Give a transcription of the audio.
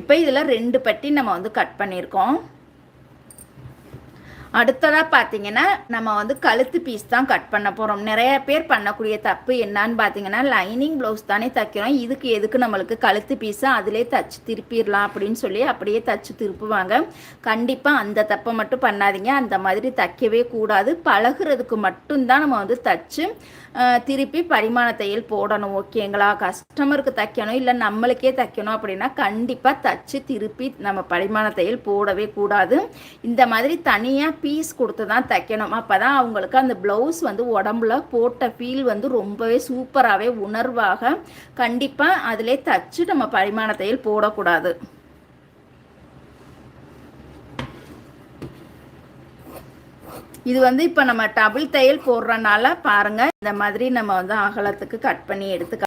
இப்போ இதில் ரெண்டு பட்டி நம்ம வந்து கட் பண்ணியிருக்கோம். அடுத்ததாக பார்த்தீங்கன்னா நம்ம வந்து கழுத்து பீஸ் தான் கட் பண்ண போகிறோம் நிறைய பேர் பண்ணக்கூடிய தப்பு என்னன்னு பார்த்தீங்கன்னா லைனிங் ப்ளவுஸ் தானே தைக்கிறோம். இதுக்கு எதுக்கு நம்மளுக்கு கழுத்து பீஸை அதிலே தச்சு திருப்பிடலாம் அப்படின்னு சொல்லி அப்படியே தச்சு திருப்புவாங்க. கண்டிப்பாக அந்த தப்பை மட்டும் பண்ணாதீங்க. அந்த மாதிரி தைக்கவே கூடாது. பழகுறதுக்கு மட்டும்தான் நம்ம வந்து தச்சு திருப்பி பரிமாண தையல் போடணும். ஓகேங்களா கஸ்டமருக்கு தைக்கணும். இல்லை நம்மளுக்கே தைக்கணும் அப்படின்னா கண்டிப்பாக தச்சு திருப்பி நம்ம பரிமாண தையல் போடவே கூடாது. இந்த மாதிரி தனியாக பீஸ் கொடுத்து தான் தைக்கணும். அப்போ தான் அவங்களுக்கு அந்த ப்ளவுஸ் வந்து உடம்புல போட்ட ஃபீல் வந்து ரொம்பவே சூப்பராகவே உணர்வாக கண்டிப்பாக அதிலே தச்சு நம்ம பரிமாண தையல் போடக்கூடாது. இது வந்து இப்போ நம்ம டபுள் தையல் போடுறனால பாருங்கள் இந்த மாதிரி நம்ம வந்து அகலத்துக்கு கட் பண்ணி எடுத்துக்க